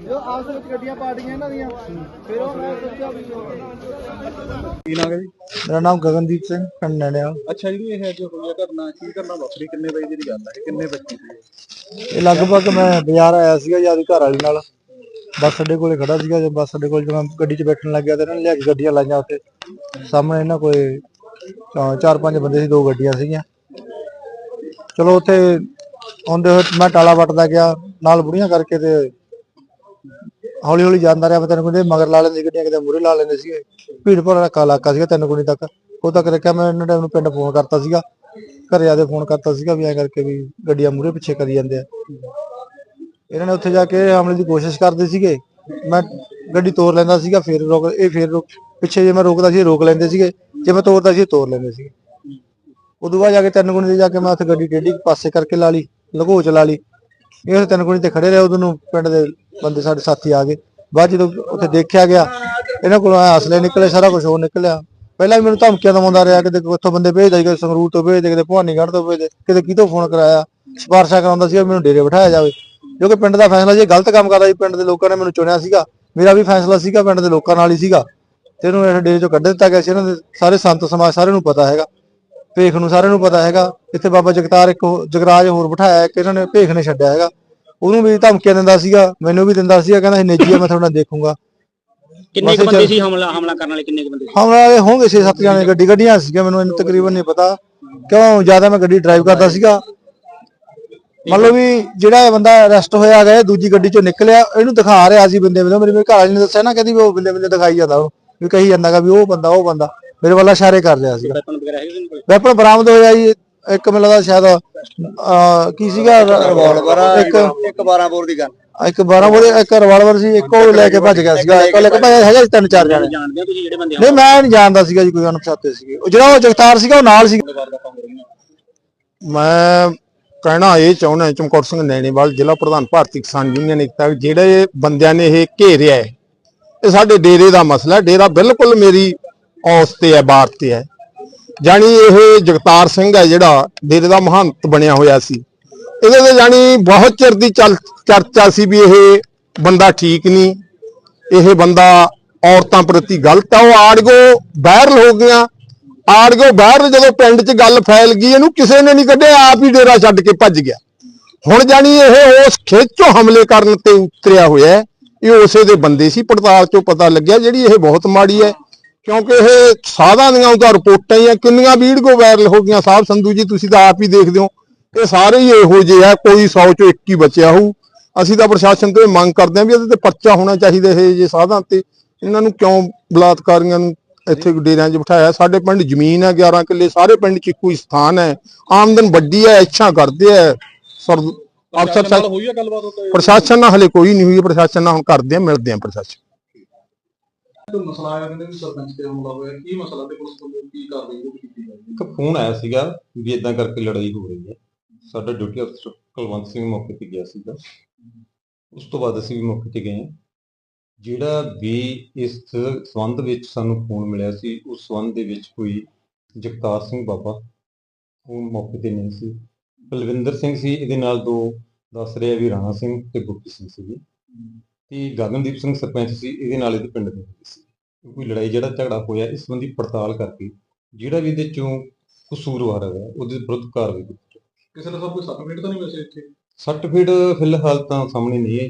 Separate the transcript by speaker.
Speaker 1: ਜੋ ਆਪਸ ਵਿੱਚ ਗੱਡੀਆਂ ਪਾਰਟੀਆਂ ਇਹਨਾਂ ਦੀਆਂ। ਫਿਰ ਉਹ ਮੈਂ ਸੋਚਿਆ ਵੀ
Speaker 2: ਕੀ ਨਾਮ ਹੈ ਜੀ?
Speaker 3: ਮੇਰਾ ਨਾਮ ਗਗਨਦੀਪ ਸਿੰਘ ਪਿੰਡ ਨੈਣਿਆ
Speaker 2: ਅੱਛਾ ਜੀ ਇਹ ਅੱਜ ਹੋਇਆ ਘਟਨਾ ਕੀ ਕਰਨਾ ਵਾਪਰੀ? ਕਿੰਨੇ ਵਜੇ ਦੀ ਗੱਲ ਹੈ? ਕਿੰਨੇ ਬੱਚੇ ਸੀ
Speaker 3: ਇਹ ਲਗਭਗ ਮੈਂ ਬਾਜ਼ਾਰ ਆਇਆ ਸੀਗਾ ਜਿਆਦੀ ਘਰ ਵਾਲੀ ਨਾਲ। ਬੱਸ ਅੱਡੇ ਕੋਲੇ ਖੜਾ ਸੀਗਾ ਜੇ ਬੱਸ ਅੱਡੇ ਕੋਲ ਜਦੋਂ ਮੈਂ ਗੱਡੀ 'ਚ ਬੈਠਣ ਲੱਗ ਗਿਆ ਤੇ ਇਹਨਾਂ ਨੇ ਲਿਆ ਕੇ ਗੱਡੀਆਂ ਲਾਈਆਂ ਉੱਥੇ। ਸਾਹਮਣੇ ਇਹਨਾਂ ਕੋਲੇ ਚਾ- ਚਾਰ ਪੰਜ ਬੰਦੇ ਸੀ, ਦੋ ਗੱਡੀਆਂ ਸੀਗੀਆਂ। ਚਲੋ ਉੱਥੇ ਆਉਂਦੇ ਹੋਏ ਮੈਂ ਟਾਲਾ ਵੱਟਦਾ ਗਿਆ, ਨਾਲ ਬੁੜੀਆਂ ਕਰਕੇ ਤੇ ਹੌਲੀ ਹੌਲੀ ਜਾਂਦਾ ਰਿਹਾ। ਮੈਂ ਤੈਨੂੰ ਕਹਿੰਦੇ ਮਗਰ ਲਾ ਲੈਂਦੇ ਗੱਡੀਆਂ, ਕਿਤੇ ਮੂਰੇ ਲਾ ਲੈਂਦੇ ਸੀਗੇ। ਭੀੜ ਭਰਾ ਦਾ ਇਲਾਕਾ ਸੀਗਾ ਤਿੰਨ ਗੁਣੀ ਤੱਕ। ਉਹ ਤੱਕ ਰੱਖਿਆ ਮੈਂ ਇਹਨਾਂ ਟਾਈਮ ਨੂੰ ਪਿੰਡ ਫੋਨ ਕਰਤਾ ਸੀਗਾ। ਘਰੇ ਆਦੇ ਫੋਨ ਕਰਤਾ ਸੀਗਾ ਵੀ ਐਂ ਕਰਕੇ ਵੀ ਗੱਡੀਆਂ ਮੂਰੇ ਪਿੱਛੇ ਕਰੀ ਜਾਂਦੇ ਆ। ਇਹਨਾਂ ਨੇ ਉੱਥੇ ਜਾ ਕੇ ਹਮਲੇ ਦੀ ਕੋਸ਼ਿਸ਼ ਕਰਦੇ ਸੀਗੇ। ਮੈਂ ਗੱਡੀ ਤੋੜ ਲੈਂਦਾ ਸੀਗਾ, ਫਿਰ ਰੋਕ, ਇਹ ਫਿਰ ਰੋਕ, ਪਿੱਛੇ ਜੇ ਮੈਂ ਰੋਕਦਾ ਸੀ ਰੋਕ ਲੈਂਦੇ ਸੀਗੇ। ਜੇ ਮੈਂ ਤੋੜਦਾ ਸੀ, ਇਹ ਤੋੜ ਲੈਂਦੇ ਸੀਗੇ। ਉਦੋਂ ਬਾਅਦ ਜਾ ਕੇ ਤਿੰਨ ਗੁਣੀ ਤੇ ਜਾ ਕੇ ਮੈਂ ਉੱਥੇ ਗੱਡੀ ਟੇਢੀ ਪਾਸੇ ਕਰਕੇ ਲਾ ਲਈ ਲਘੋ ਚ ਲਾ ਲਈ। ਇਹ ਉੱਥੇ ਤਿੰਨ ਗੁਣੀ ਤੇ ਖੜੇ ਰਹੇ, ਉਦੋਂ ਨੂੰ ਪਿੰਡ ਦੇ ਬੰਦੇ ਸਾਡੇ ਸਾਥੀ ਆ ਗਏ। ਬਾਅਦ ਜਦੋਂ ਉੱਥੇ ਦੇਖਿਆ ਗਿਆ, ਇਹਨਾਂ ਕੋਲੋਂ ਐਂ ਹਸਲੇ ਨਿਕਲੇ, ਸਾਰਾ ਕੁਝ ਹੋਰ ਨਿਕਲਿਆ। ਪਹਿਲਾਂ ਵੀ ਮੈਨੂੰ ਧਮਕੀਆਂ ਦਵਾਉਂਦਾ ਰਿਹਾ, ਕਿਤੇ ਉੱਥੋਂ ਬੰਦੇ ਭੇਜਦਾ ਸੀ, ਕਿਤੇ ਸੰਗਰੂਰ ਤੋਂ ਭੇਜਦੇ, ਕਿਤੇ ਭਵਾਨੀਗੜ੍ਹ ਤੋਂ ਭੇਜਦੇ, ਕਿਤੇ ਕਿਤੋਂ ਫੋਨ ਕਰਾਇਆ, ਸਿਫਾਰਸ਼ਾਂ ਕਰਾਉਂਦਾ ਸੀ ਮੈਨੂੰ ਡੇਰੇ ਬਿਠਾਇਆ ਜਾਵੇ। ਜੋ ਕਿ ਪਿੰਡ ਦਾ ਫੈਸਲਾ ਜੇ ਗਲਤ ਕੰਮ ਕਰਦਾ ਸੀ ਪਿੰਡ ਦੇ ਲੋਕਾਂ ਨੇ ਮੈਨੂੰ ਚੁਣਿਆ ਸੀਗਾ। ਮੇਰਾ ਵੀ ਫੈਸਲਾ ਸੀਗਾ ਪਿੰਡ ਦੇ ਲੋਕਾਂ ਨਾਲ ਹੀ ਸੀਗਾ। ਤੇ ਇਹਨੂੰ ਇਹ ਡੇਰੇ ਚੋਂ ਕੱਢ ਦਿੱਤਾ ਗਿਆ ਸੀ। ਇਹਨਾਂ ਦੇ ਸਾਰੇ ਸੰਤ ਸਮਾਜ ਸਾਰਿਆਂ ਨੂੰ ਪਤਾ ਹੈਗਾ। ਭੇਖ ਨੂੰ ਸਾਰਿਆਂ ਨੂੰ ਪਤਾ ਹੈਗਾ। ਇੱਥੇ ਬਾਬਾ ਜਗਤਾਰ ਇੱਕ ਜਗਰਾਜ ਹੋਰ ਬਿਠਾਇਆ ਇੱਕ ਇਹਨਾਂ ਨੇ ਭੇਖ ਨੇ ਛੱਡਿਆ ਹੈਗਾ। ਉਹਨੂੰ ਵੀ ਧਮਕੀਆਂ ਦਿੰਦਾ ਸੀਗਾ ਮੈਨੂੰ ਵੀ ਦਿੰਦਾ ਸੀਗਾ ਕਹਿੰਦਾ ਇਹ ਨੇਜੀ ਆ ਮੈਂ ਤੁਹਾਡਾ ਦੇਖੂੰਗਾ।
Speaker 4: ਕਿੰਨੇ ਕੁ ਬੰਦੇ ਸੀ ਹਮਲਾ ਹਮਲਾ ਕਰਨ ਵਾਲੇ ਕਿੰਨੇ ਕੁ ਬੰਦੇ ਸੀ?
Speaker 3: ਹਮਲਾ ਵਾਲੇ ਹੋਣਗੇ 6-7 ਜਾਣੇ ਗੱਡੀ ਗੱਡੀਆਂ ਸੀਗੀਆਂ ਮੈਨੂੰ ਇਹਨੂੰ ਤਕਰੀਬਨ ਨਹੀਂ ਪਤਾ। ਕਿਉਂ? ਜ਼ਿਆਦਾ ਮੈਂ ਗੱਡੀ ਡਰਾਈਵ ਕਰਦਾ ਸੀਗਾ। ਮੰਨ ਲਓ ਵੀ ਜਿਹੜਾ ਇਹ ਬੰਦਾ ਅਰੈਸਟ ਹੋਇਆ ਗਿਆ ਦੂਜੀ ਗੱਡੀ ਚੋਂ ਨਿਕਲਿਆ ਇਹਨੂੰ ਦਿਖਾ ਰਿਹਾ ਸੀ ਬੰਦੇ ਬੰਦੇ ਮੇਰੇ ਮੇਰੇ ਘਰ ਵਾਲੀ ਨੇ ਦੱਸਿਆ ਨਾ ਕਹਿੰਦੀ ਵੀ ਉਹ ਬੰਦੇ ਬੰਦੇ ਦਿਖਾਈ ਜਾਂਦਾ ਉਹ ਵੀ ਕਹੀ ਜਾਂਦਾਗਾ ਵੀ ਉਹ ਬੰਦਾ ਉਹ ਬੰਦਾ। ਮੇਰੇ ਵੱਲ ਇਸ਼ਾਰੇ ਕਰ ਰਿਹਾ ਸੀਗਾ।
Speaker 4: ਵੈਪਨ ਵਗੈਰਾ ਹੈਗੇ ਉਹਨਾਂ ਕੋਲ?
Speaker 3: ਵੈਪਨ ਬਰਾਮਦ ਹੋਇਆ ਜੀ। ਇੱਕ ਮੈਨੂੰ ਲੱਗਦਾ ਸ਼ਾਇਦ ਅਹ, ਕੀ ਸੀਗਾ? ਰਿਵਾਲਵਰ ਇੱਕ
Speaker 1: ਇੱਕ 12 ਬੋਰ ਦੀ ਗੱਲ
Speaker 3: ਇੱਕ 12 ਬੋਲੇ ਇੱਕ ਰਿਵਾਲਵਰ ਸੀ ਇੱਕ ਉਹ ਲੈ ਕੇ ਭੱਜ ਗਿਆ ਸੀਗਾ। ਇੱਕ ਲੈ ਕੇ ਹੈਗਾ ਸੀ ਤਿੰਨ ਚਾਰ ਜਾਣੇ।
Speaker 4: ਜਾਣਦੇ ਹੋ ਤੁਸੀਂ ਜਿਹੜੇ ਬੰਦੇ
Speaker 3: ਨਹੀਂ ਮੈਂ ਨਹੀਂ ਜਾਣਦਾ ਸੀਗਾ ਜੀ ਕੋਈ ਅਣਪਛਾਤੇ ਸੀਗੇ। ਉਹ ਜਿਹੜਾ ਉਹ ਜਗਤਾਰ ਸੀਗਾ ਉਹ ਨਾਲ ਸੀ
Speaker 5: ਮੈਂ ਕਹਿਣਾ ਇਹ ਚਾਹੁੰਦਾ ਚਮਕੌਰ ਸਿੰਘ ਨੈਣੇਵਾਲ, ਜ਼ਿਲ੍ਹਾ ਪ੍ਰਧਾਨ ਭਾਰਤੀ ਕਿਸਾਨ ਯੂਨੀਅਨ ਏਕਤਾ, ਜਿਹੜੇ ਬੰਦਿਆਂ ਨੇ ਇਹ ਘੇਰਿਆ ਹੈ, ਇਹ ਸਾਡੇ ਡੇਰੇ ਦਾ ਮਸਲਾ ਡੇਰਾ ਬਿਲਕੁਲ ਮੇਰੀ ਔਸ ਤੇ ਹੈ ਬਾਤ ਤੇ ਹੈ। ਜਾਣੀ ਇਹ ਜਗਤਾਰ ਸਿੰਘ ਹੈ ਜਿਹੜਾ ਡੇਰੇ ਦਾ ਮਹੰਤ ਬਣਿਆ ਹੋਇਆ ਸੀ। ਇਹਦੇ ਤੇ ਜਾਣੀ ਬਹੁਤ ਚਿਰ ਦੀ ਚੱਲ, ਚਰਚਾ ਸੀ ਵੀ ਇਹ ਬੰਦਾ ਠੀਕ ਨਹੀਂ, ਇਹ ਬੰਦਾ ਔਰਤਾਂ ਪ੍ਰਤੀ ਗਲਤ ਆ, ਉਹ ਆੜਗੋ ਵਾਇਰਲ ਹੋ ਗਿਆ ਆੜਗੋ ਬਾਹਰ ਜਦੋਂ ਪਿੰਡ 'ਚ ਗੱਲ ਫੈਲ ਗਈ, ਇਹਨੂੰ ਕਿਸੇ ਨੇ ਨਹੀਂ ਕੱਢਿਆ, ਆਪ ਹੀ ਡੇਰਾ ਛੱਡ ਕੇ ਭੱਜ ਗਿਆ। ਹੁਣ ਜਾਣੀ ਇਹ ਉਸ ਖੇਚੋਂ ਹਮਲੇ ਕਰਨ ਤੇ ਉਤਰਿਆ ਹੋਇਆ ਇਹ ਉਸੇ ਦੇ ਬੰਦੇ ਸੀ, ਪੜਤਾਲ 'ਚੋਂ ਪਤਾ ਲੱਗਿਆ ਜਿਹੜੀ ਇਹ ਬਹੁਤ ਮਾੜੀ ਹੈ। ਕਿਉਂਕਿ ਇਹ ਸਾਧਾਂ ਦੀਆਂ ਉਹਦਾ ਰਿਪੋਰਟਾਂ ਹੀ ਆ, ਕਿੰਨੀਆਂ ਵੀਡੀਓ ਵਾਇਰਲ ਹੋ ਗਈਆਂ ਸਾਹਿਬ ਸੰਧੂ ਜੀ, ਤੁਸੀਂ ਤਾਂ ਆਪ ਹੀ ਦੇਖਦੇ ਹੋ। ਇਹ ਸਾਰੇ ਹੀ ਇਹੋ ਜਿਹੇ ਆ, ਕੋਈ 100 ਚੋਂ ਇੱਕ ਹੀ ਬਚਿਆ ਹੋਊ। ਅਸੀਂ ਤਾਂ ਪ੍ਰਸ਼ਾਸਨ ਤੋਂ ਇਹ ਮੰਗ ਕਰਦੇ ਹਾਂ ਵੀ ਇਹਦੇ ਤੇ ਪਰਚਾ ਹੋਣਾ ਚਾਹੀਦਾ, ਇਹ ਜੇ ਸਾਧਾਂ ਤੇ। ਇਹਨਾਂ ਨੂੰ ਕਿਉਂ ਬਲਾਤਕਾਰੀਆਂ ਨੂੰ ਇੱਥੇ ਡੇਰਿਆਂ 'ਚ ਬਿਠਾਇਆ। ਸਾਡੇ ਪਿੰਡ ਜ਼ਮੀਨ ਹੈ 11 ਕਿੱਲੇ। ਸਾਰੇ ਪਿੰਡ 'ਚ ਇੱਕੋ ਹੀ ਸਥਾਨ ਹੈ। ਆਮਦਨ ਵੱਡੀ ਹੈ ਇੱਛਾ ਕਰਦੇ ਆ ਸਰ ਅਫਸਰ
Speaker 2: ਨਾਲ
Speaker 5: ਸਾਹਿਬ
Speaker 2: ਹੋਈ ਆ ਗੱਲਬਾਤ ਉੱਤੇ
Speaker 5: ਪ੍ਰਸ਼ਾਸਨ ਨਾਲ ਹਲੇ ਕੋਈ ਨਹੀਂ ਹੋਈ ਪ੍ਰਸ਼ਾਸਨ ਨਾਲ ਹੁਣ ਕਰਦੇ ਆ ਮਿਲਦੇ ਆ ਪ੍ਰਸ਼ਾਸਨ।
Speaker 2: ਕੋਈ ਮਸਲਾ ਆਇਆ ਕਹਿੰਦੇ ਵੀ ਸਰਪੰਚ ਤੇ ਹਮਲਾ ਹੋਇਆ। ਕੀ ਮਸਲਾ ਤੇ ਪੁਲਿਸ ਵੱਲੋਂ ਕੀ ਕਾਰਵਾਈ ਉਹ ਕੀਤੀ
Speaker 6: ਇੱਕ ਫੋਨ ਆਇਆ ਸੀਗਾ ਵੀ ਇਦਾਂ ਕਰਕੇ ਲੜਾਈ ਹੋ ਰਹੀ ਹੈ। ਸਾਡਾ ਡਿਊਟੀ ਅਫਸਰ ਕੁਲਵੰਤ ਸਿੰਘ ਮੌਕੇ ਤੇ ਗਿਆ ਸੀਗਾ। ਉਸ ਤੋਂ ਬਾਅਦ ਅਸੀਂ ਵੀ ਮੌਕੇ ਤੇ ਗਏ ਹਾਂ। ਜਿਹੜਾ ਵੀ ਇਸ ਸੰਬੰਧ ਵਿੱਚ ਸਾਨੂੰ ਫੋਨ ਮਿਲਿਆ ਸੀ ਉਸ ਸੰਬੰਧ ਦੇ ਵਿੱਚ ਕੋਈ ਜਗਤਾਰ ਸਿੰਘ ਬਾਬਾ ਉਹ ਮੌਕੇ ਤੇ ਨਹੀਂ ਸੀ। ਬਲਵਿੰਦਰ ਸਿੰਘ ਸੀ ਇਹਦੇ ਨਾਲ ਦੋ ਦੱਸ ਰਿਹਾ ਵੀ ਰਾਣਾ ਸਿੰਘ ਤੇ ਗੁਰਪ੍ਰੀਤ ਸਿੰਘ ਸੀਗੇ। ਤੇ ਗਗਨਦੀਪ ਸਿੰਘ ਸਰਪੰਚ ਸੀ ਇਹਦੇ ਨਾਲ ਇਹਦੇ ਪਿੰਡ ਦੇ ਸੀ। ਕੋਈ ਲੜਾਈ ਜਿਹੜਾ ਝਗੜਾ ਹੋਇਆ ਇਸ ਸੰਬੰਧੀ ਪੜਤਾਲ ਕਰਕੇ ਜਿਹੜਾ ਵੀ ਇਹਦੇ ਚੋਂ ਕਸੂਰਵਾਰ ਹੈਗਾ ਉਹਦੇ ਵਿਰੁੱਧ ਕਾਰਵਾਈ ਕੀਤੀ
Speaker 2: ਕਿਸੇ ਦਾ ਸਭ ਕੋਈ ਸਰਟੀਫਿਕੇਟ ਤਾਂ ਨਹੀਂ ਵੈਸੇ ਇੱਥੇ?
Speaker 6: ਸਰਟੀਫਿਕੇਟ ਫਿਲਹਾਲ ਤਾਂ ਸਾਹਮਣੇ ਨਹੀਂ ਹੈ